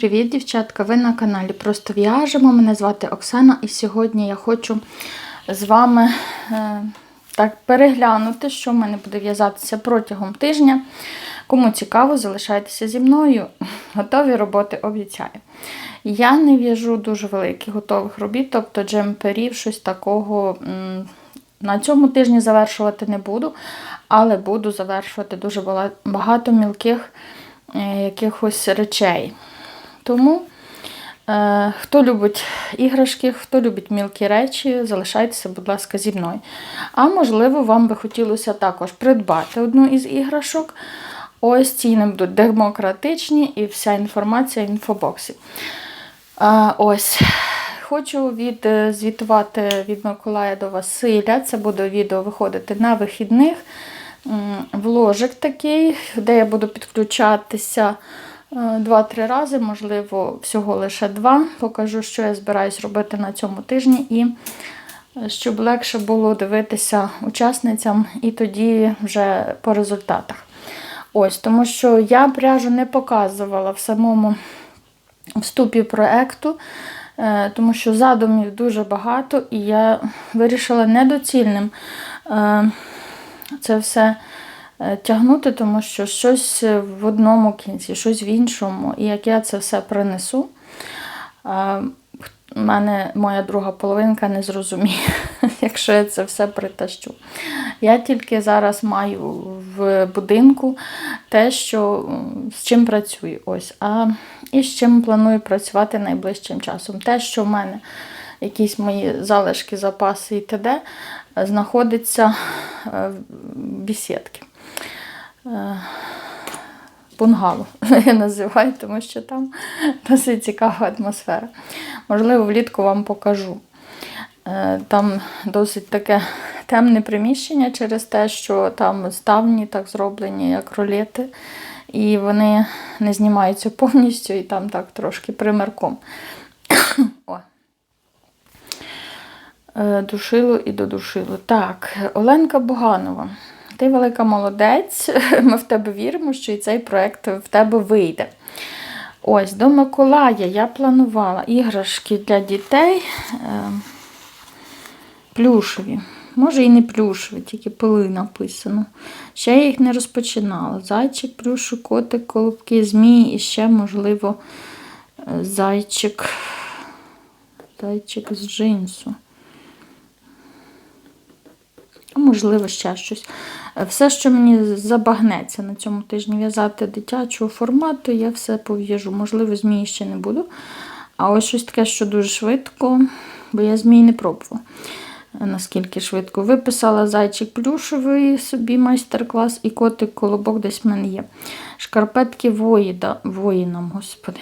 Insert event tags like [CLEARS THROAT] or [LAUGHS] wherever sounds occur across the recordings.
привіт, дівчатка! Ви на каналі Просто в'яжемо. Мене звати Оксана, і сьогодні я хочу з вами е, так переглянути, що в мене буде в'язатися протягом тижня. Кому цікаво, залишайтеся зі мною. Готові роботи обіцяю. Я не в'яжу дуже великих готових робіт, тобто джемперів, щось такого. м, На цьому тижні завершувати не буду, але буду завершувати дуже багато мілких е, якихось речей. Тому, е, хто любить іграшки, хто любить мілкі речі, залишайтеся, будь ласка, зі мною. А можливо, вам би хотілося також придбати одну із іграшок. Ось ціни будуть демократичні і вся інформація в інфобоксі. А, ось. Хочу від, е, від Миколая до Василя. Це буде відео виходити на вихідних. М, Вложик такий, де я буду підключатися е, 2-3 рази, можливо, всього лише два. Покажу, що я збираюсь робити на цьому тижні, і е, щоб легше було дивитися учасницям, і тоді вже по результатах. Ось, тому що я пряжу не показувала в самому вступі проекту, е, тому що задумів дуже багато, і я вирішила недоцільним це все тягнути, тому що щось в одному кінці, щось в іншому. І як я це все принесу, е, мене моя друга половинка не зрозуміє, [LAUGHS] якщо я це все притащу. Я тільки зараз маю в будинку те, що з чим працюю. Ось. А і з чим планую працювати найближчим часом. Те, що в мене якісь мої залишки, запаси і т.д. знаходиться е, в бесідці. Е, Бунгало [LAUGHS] я називаю, тому що там досить цікава атмосфера. Можливо, влітку вам покажу. Е, Там досить таке темне приміщення через те, що там ставні так зроблені, як ролети, і вони не знімаються повністю, і там так трошки примерком. [COUGHS] О. Е, Душило і додушило. Так, Оленка Буганова. Ти велика молодець. [LAUGHS] Ми в тебе віримо, що і цей проєкт в тебе вийде. Ось, до Миколая я планувала іграшки для дітей е, плюшеві. Може і не плюшеві, тільки пили написано. Ще я їх не розпочинала. Зайчик, плюшу, котик, колобки, змії і ще, можливо, е, зайчик. Зайчик з джинсу. А можливо, ще щось. Е, Все, що мені забагнеться на цьому тижні в'язати дитячого формату, я все пов'яжу. Можливо, змії ще не буду. А ось щось таке, що дуже швидко, бо я змій не пробувала. е, Наскільки швидко. Виписала зайчик плюшевий собі майстер-клас і котик колобок десь в мене є. Шкарпетки воїда, воїнам, господи.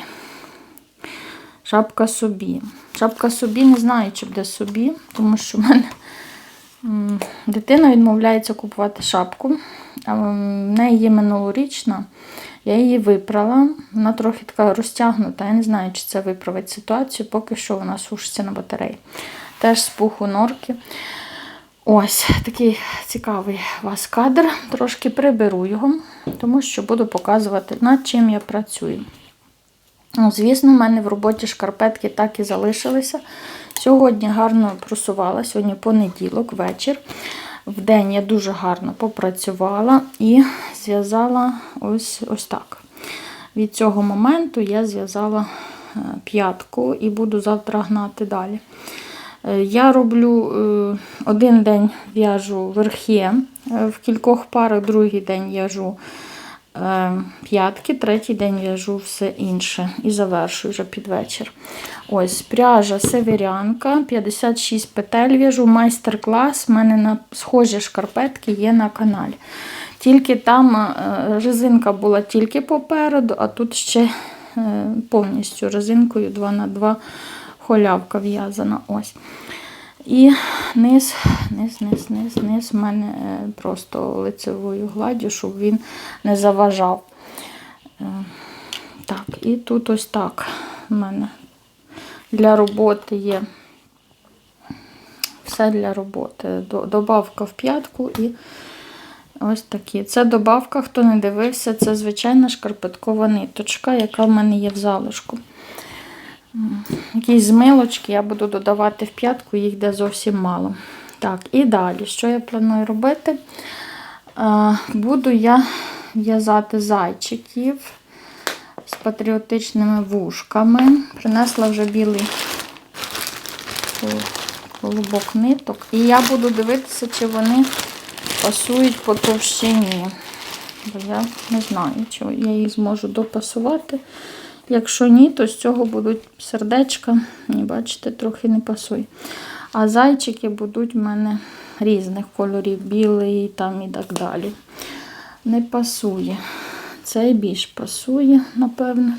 Шапка собі. Шапка собі не знаю, чи буде собі, тому що в мене дитина відмовляється купувати шапку. В неї є минулорічна. Я її випрала. Вона трохи така розтягнута. Я не знаю, чи це виправить ситуацію, поки що вона сушиться на батареї. Теж з пуху норки. Ось такий цікавий у вас кадр. Трошки приберу його, тому що буду показувати, над чим я працюю. Ну, Звісно, в мене в роботі шкарпетки так і залишилися. Сьогодні гарно просувала, сьогодні понеділок, вечір. В день я дуже гарно попрацювала і зв'язала ось, ось так. Від цього моменту я зв'язала е, п'ятку і буду завтра гнати далі. Е, Я роблю е, один день в'яжу верхи в кількох парах, другий день в'яжу п'ятки, третій день в'яжу все інше і завершую вже під вечір. Ось пряжа северянка, 56 петель в'яжу, майстер-клас. У мене на схожі шкарпетки є на каналі. Тільки там е, резинка була тільки попереду, а тут ще е, повністю резинкою 2х2 холявка в'язана. ось. І низ, низ, низ, низ, низ в мене е, просто лицевою гладдю, щоб він не заважав. Е, Так, і тут ось так в мене для роботи є. Все для роботи. Добавка в п'ятку і ось такі. Це добавка, хто не дивився, це звичайна шкарпеткова ниточка, яка в мене є в залишку. Якісь змилочки я буду додавати в п'ятку, їх де зовсім мало. Так, і далі, що я планую робити? Е, Буду я в'язати зайчиків з патріотичними вушками. Принесла вже білий колобок ниток. І я буду дивитися, чи вони пасують по товщині. Бо я не знаю, чи я їх зможу допасувати. Якщо ні, то з цього будуть сердечка. І бачите, трохи не пасує. А зайчики будуть в мене різних кольорів, білий там і так далі. Не пасує. Цей більш пасує, напевно,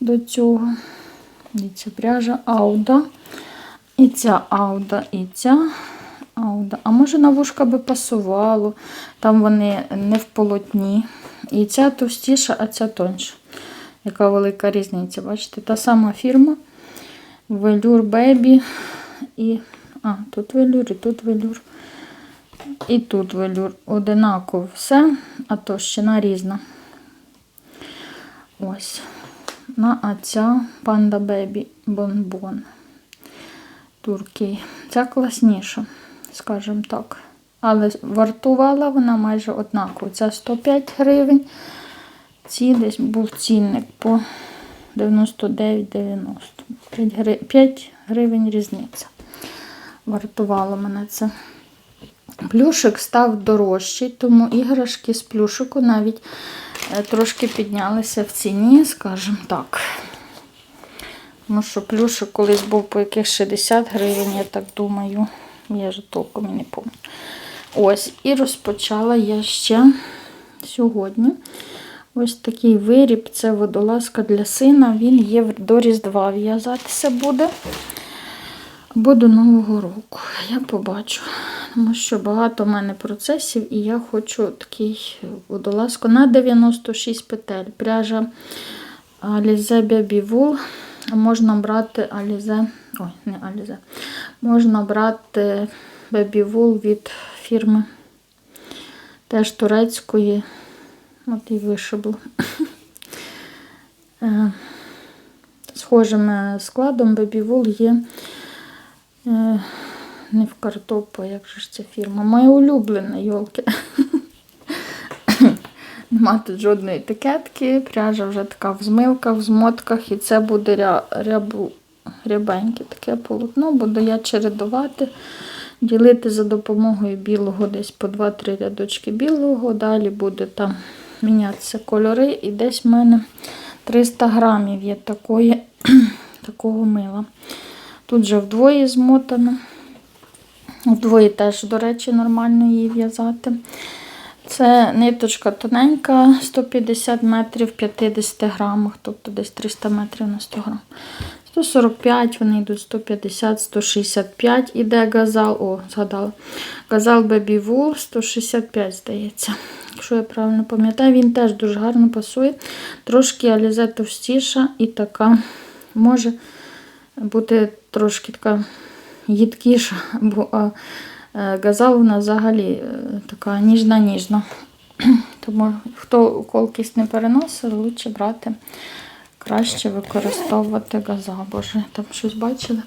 до цього. Дивіться, пряжа Ауда. І ця Ауда, і ця Ауда. А може на вушка би пасувало. Там вони не в полотні. І ця товстіша, а ця тоньша. Яка велика різниця, бачите? Та сама фірма. Velour Baby. І. А, тут велюр, і тут велюр. І тут велюр. Одинаково все, а товщина різна. Ось. На а ця Panda Baby Bonbon. Туркій. Ця класніша, скажімо так. Але вартувала вона майже однаково. Ця 105 гривень. Ці десь був цінник по 99,90. 5 гривень, 5 гривень різниця. Вартувало мене це. Плюшик став дорожчий, тому іграшки з плюшику навіть е, трошки піднялися в ціні, скажімо так. Тому що плюшик колись був по яких 60 гривень, я так думаю. Я вже толком і не пам'ятаю. Ось, і розпочала я ще сьогодні. Ось такий виріб, це водолазка для сина. Він є до Різдва в'язатися буде. Або до Нового року. Я побачу. Тому що багато в мене процесів, і я хочу такий водолазку на 96 петель. Пряжа Alize Baby Wool. Можна брати Alize, ой, не Alize, можна брати Baby Wool від фірми теж турецької. От і вишибло. Е, Схожим е, складом Wool є е, не в картопа, як же ж ця фірма. Моя улюблена, йолки. Нема тут жодної етикетки, пряжа вже така в змилках, в змотках, і це буде ря, рябу, рябеньке таке полотно, буду я чередувати, ділити за допомогою білого десь по 2-3 рядочки білого, далі буде там мінятися кольори, і десь в мене 300 грамів є такої, [CLEARS THROAT] такого мила. Тут вже вдвоє змотано. Вдвоє теж, до речі, нормально її в'язати. Це ниточка тоненька, 150 метрів в 50 грамах, тобто десь 300 метрів на 100 грам. 145, вони йдуть 150, 165 іде газал. О, згадала. Газал Baby Wool 165, здається. Якщо я правильно пам'ятаю, він теж дуже гарно пасує. Трошки алізе товстіша і така може бути трошки така їдкіша, бо е, газал вона взагалі е, така ніжна-ніжна. Тому хто колкість не переносить, краще брати, краще використовувати газал. Боже, там щось бачили.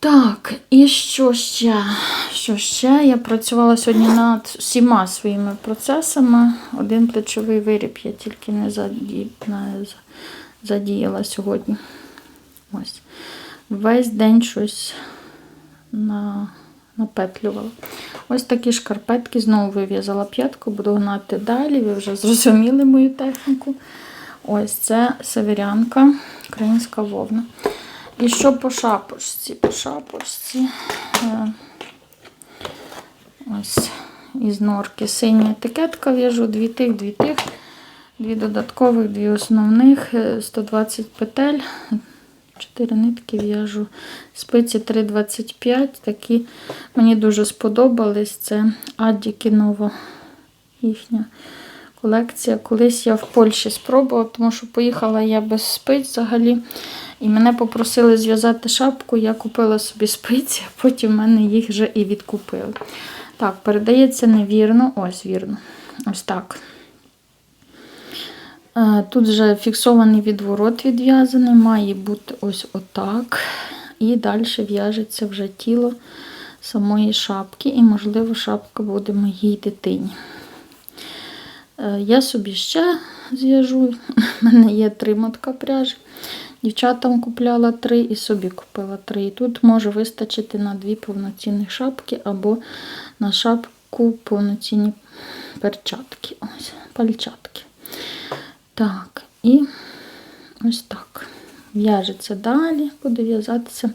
Так, і що ще? Що ще? Я працювала сьогодні над всіма своїми процесами. Один плечовий виріб я тільки не задіяла сьогодні. Ось. Весь день щось на... напетлювала. Ось такі шкарпетки. Знову вив'язала п'ятку, буду гнати далі. Ви вже зрозуміли мою техніку. Ось це северянка, українська вовна. І що по шапочці? По шапочці. е, Ось із норки. Синя етикетка в'яжу, дві тих, дві тих, дві додаткових, дві основних, е, 120 петель, 4 нитки в'яжу. Спиці 3,25. Такі мені дуже сподобались. Це Адді Кінова їхня колекція. Колись я в Польщі спробувала, тому що поїхала я без спиць взагалі. І мене попросили зв'язати шапку, я купила собі спиці, а потім в мене їх вже і відкупили. Так, передається невірно. Ось вірно. Ось так. Е, Тут вже фіксований відворот відв'язаний, має бути ось отак. І далі в'яжеться вже тіло самої шапки, і, можливо, шапка буде моїй дитині. Е, Я собі ще зв'яжу. У мене є три мотка пряжі. Дівчатам купляла три і собі купила три. І тут може вистачити на дві повноцінні шапки або на шапку повноцінні перчатки. Ось, пальчатки. Так, і ось так. В'яжеться далі, буде в'язатися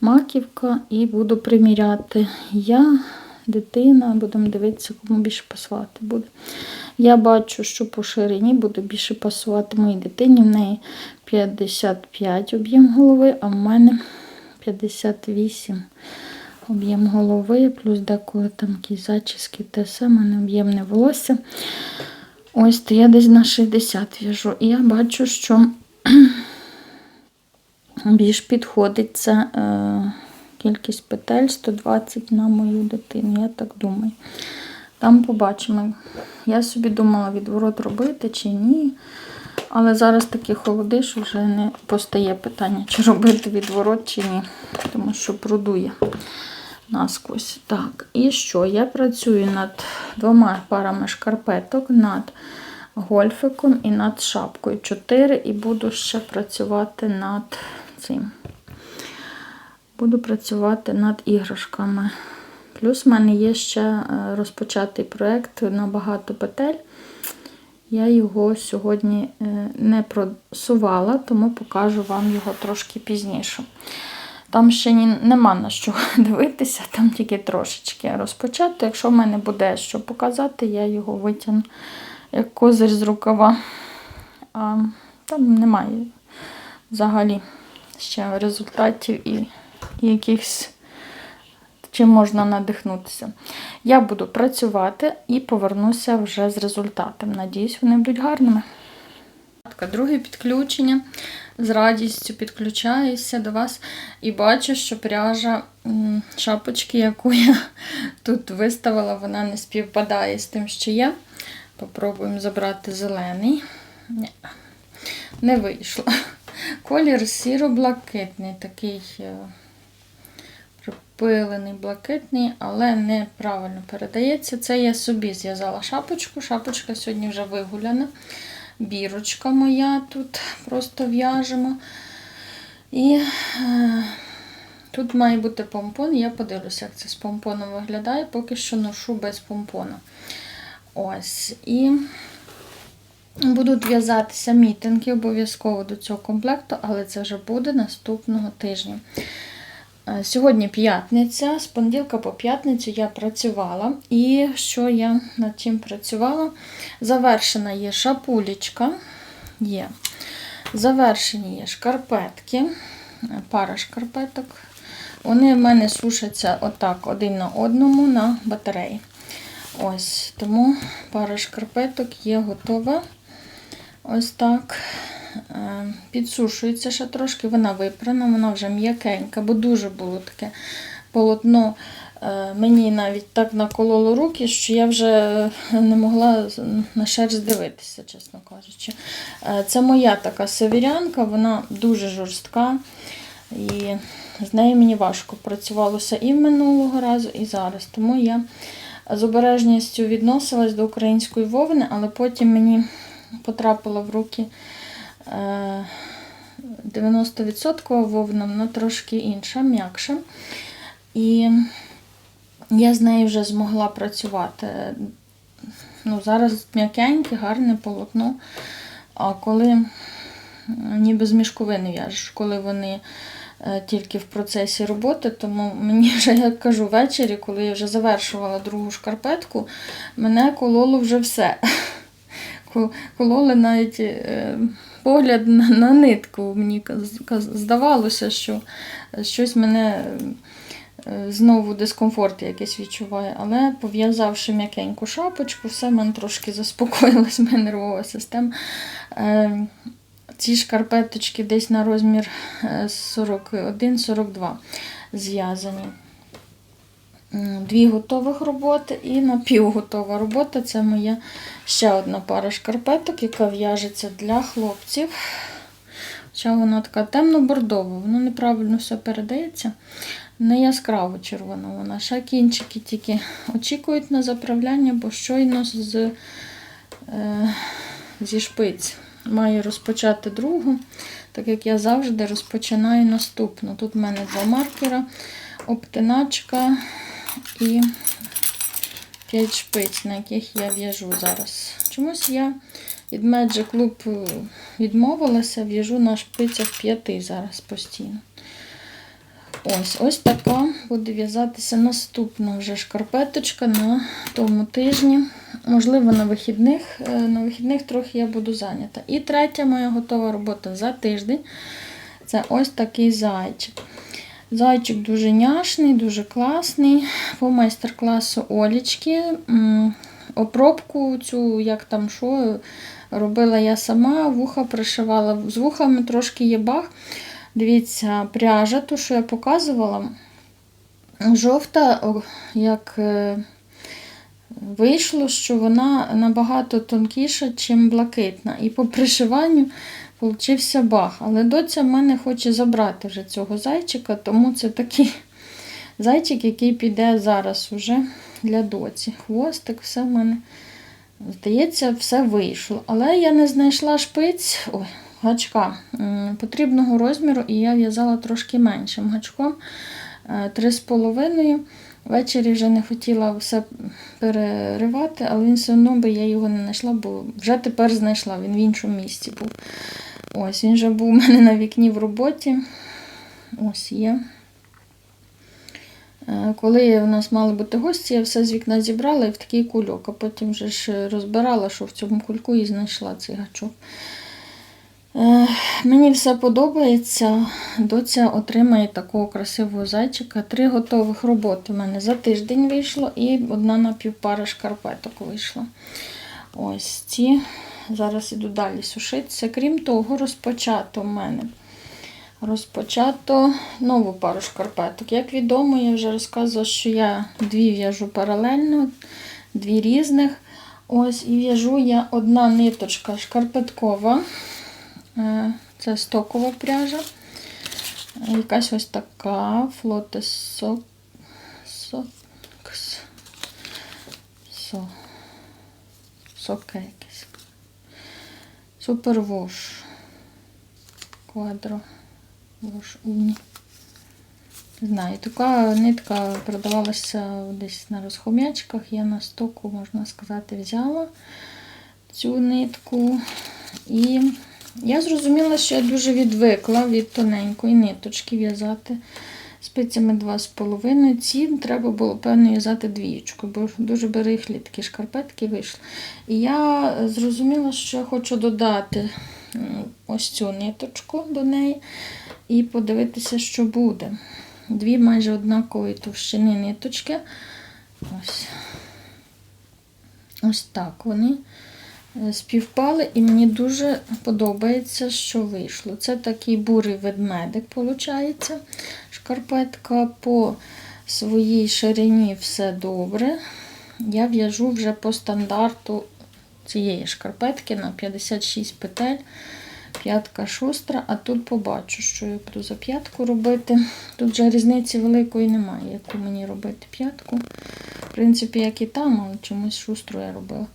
маківка і буду приміряти. Я, дитина, будемо дивитися, кому більше пасувати буде. Я бачу, що по ширині буде більше пасувати моїй дитині. В неї 55 об'єм голови, а в мене 58 об'єм голови, плюс деколи там якісь зачіски, те все, в мене об'ємне волосся. Ось, то я десь на 60 в'яжу. І я бачу, що [CLEARS THROAT] більш підходить це е, кількість петель 120 на мою дитину, я так думаю. Там побачимо. Я собі думала відворот робити чи ні. Але зараз такі холоди, що вже не постає питання, чи робити відворот, чи ні. Тому що продує насквозь. Так, і що? Я працюю над двома парами шкарпеток, над гольфиком і над шапкою. Чотири, і буду ще працювати над цим. Буду працювати над іграшками. Плюс в мене є ще е, розпочатий проєкт на багато петель. Я його сьогодні е, не просувала, тому покажу вам його трошки пізніше. Там ще нема на що [LAUGHS] дивитися, там тільки трошечки розпочати. Якщо в мене буде що показати, я його витягну як козир з рукава. А там немає взагалі ще результатів і якихось чим можна надихнутися. Я буду працювати і повернуся вже з результатом. Надіюсь, вони будуть гарними. Друге підключення. З радістю підключаюся до вас і бачу, що пряжа шапочки, яку я тут виставила, вона не співпадає з тим, що є. Попробуємо забрати зелений. Ні, не вийшло. Колір сіро-блакитний, такий припилений, блакитний, але неправильно передається. Це я собі зв'язала шапочку. Шапочка сьогодні вже вигуляна. Бірочка моя тут просто в'яжемо. І е, тут має бути помпон. Я подивлюся, як це з помпоном виглядає. Поки що ношу без помпона. Ось. І будуть в'язатися мітинги обов'язково до цього комплекту, але це вже буде наступного тижня. Е, Сьогодні п'ятниця, з понеділка по п'ятницю я працювала. І що я над чим працювала? Завершена є шапулечка, є. Завершені є шкарпетки, е, пара шкарпеток. Вони в мене сушаться отак один на одному на батареї. Ось, тому пара шкарпеток є готова. Ось так. Е, Підсушується ще трошки, вона випрана, вона вже м'якенька, бо дуже було таке полотно. Е, Мені навіть так накололо руки, що я вже не могла на шерсть дивитися, чесно кажучи. Е, Це моя така северянка, вона дуже жорстка. І з нею мені важко працювалося і минулого разу, і зараз. Тому я з обережністю відносилась до української вовни, але потім мені потрапила в руки 90% вовна, вона трошки інша, м'якша. І я з нею вже змогла працювати. Ну, Зараз м'якеньке, гарне полотно. А коли ніби з мішковини в'яжеш, коли вони е, тільки в процесі роботи, тому мені вже, як кажу, ввечері, коли я вже завершувала другу шкарпетку, мене кололо вже все. [LAUGHS] Кололи навіть е, погляд на, нитку. Мені здавалося, що щось мене е, знову дискомфорт якийсь відчуває. Але пов'язавши м'якеньку шапочку, все мене трошки заспокоїлась, моя нервова система. Е, Ці шкарпеточки десь на розмір е, 41-42 зв'язані. Дві готових роботи і напівготова робота. Це моя ще одна пара шкарпеток, яка в'яжеться для хлопців. Хоча вона така темно-бордова, воно неправильно все передається. Не яскраво червона вона. Ще кінчики тільки очікують на заправляння, бо щойно з, е, зі шпиць маю розпочати другу, так як я завжди розпочинаю наступну. Тут в мене два маркера, обтиначка і 5 шпиць, на яких я в'яжу зараз. Чомусь я від Magic Loop відмовилася, в'яжу на шпицях 5 зараз постійно. Ось ось така буде в'язатися наступна вже шкарпеточка на тому тижні. Можливо, на вихідних. Е, На вихідних трохи я буду зайнята. І третя моя готова робота за тиждень. Це ось такий зайчик. Зайчик дуже няшний, дуже класний. По майстер-класу Олічки. Опробку цю, як там що, робила я сама, вуха пришивала. З вухами трошки є баг. Дивіться, пряжа, ту, що я показувала, жовта, як е, вийшло, що вона набагато тонкіша, ніж блакитна. І по пришиванню получився баг. Але доця в мене хоче забрати вже цього зайчика, тому це такий зайчик, який піде зараз уже для доці. Хвостик, все в мене, здається, все вийшло. Але я не знайшла шпиць. Ой, гачка потрібного розміру, і я в'язала трошки меншим гачком е, 3,5. Ввечері вже не хотіла все переривати, але він все одно би я його не знайшла, бо вже тепер знайшла, він в іншому місці був. Ось, він вже був у мене на вікні в роботі. Ось є. Е, Коли у нас мали бути гості, я все з вікна зібрала і в такий кульок, а потім вже ж розбирала, що в цьому кульку і знайшла цей гачок. Е, Мені все подобається. Доця отримає такого красивого зайчика. Три готових роботи в мене за тиждень вийшло і одна напівпара шкарпеток вийшла. Ось ці. Зараз іду далі сушитися. Крім того, розпочато в мене. Розпочато нову пару шкарпеток. Як відомо, я вже розказувала, що я дві в'яжу паралельно, дві різних. Ось, і в'яжу я одна ниточка шкарпеткова. Е, Це стокова пряжа. Якась ось така флоте сок. Сокс. Со. Соке якесь. Супервош. Квадро. Вош уні. Не знаю, така нитка продавалася десь на розхом'ячках. Я на стоку, можна сказати, взяла цю нитку. І я зрозуміла, що я дуже відвикла від тоненької ниточки в'язати спицями 2,5. Ці треба було, певно, в'язати двієчку, бо дуже берехлі такі шкарпетки вийшли. І я зрозуміла, що я хочу додати ось цю ниточку до неї і подивитися, що буде. Дві майже однакові товщини ниточки. Ось. Ось так вони співпали, і мені дуже подобається, що вийшло. Це такий бурий ведмедик, виходить. Шкарпетка по своїй ширині все добре. Я в'яжу вже по стандарту цієї шкарпетки на 56 петель. П'ятка шустра, а тут побачу, що я буду за п'ятку робити. Тут вже різниці великої немає, яку мені робити п'ятку. В принципі, як і там, але чомусь шустру я робила.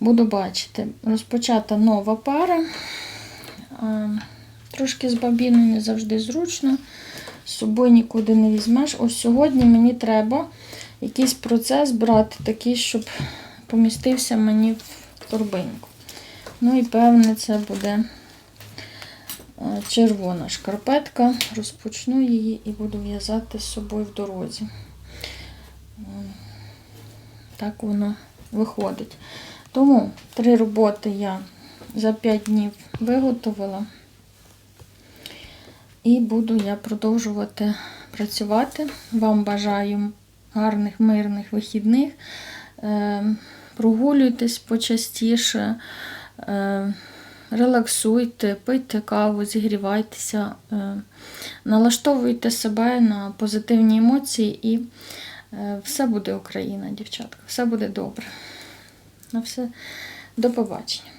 Буду бачити. Розпочата нова пара. Трошки з бабіною не завжди зручно. З собою нікуди не візьмеш. Ось сьогодні мені треба якийсь процес брати, такий, щоб помістився мені в торбинку. Ну і певне, це буде е, червона шкарпетка. Розпочну її і буду в'язати з собою в дорозі. Так воно виходить. Тому три роботи я за 5 днів виготовила. І буду я продовжувати працювати. Вам бажаю гарних, мирних вихідних. Е, Прогулюйтесь почастіше, е, релаксуйте, пийте каву, зігрівайтеся, е, налаштовуйте себе на позитивні емоції і Все буде Україна, дівчатка, все буде добре. На все до побачення.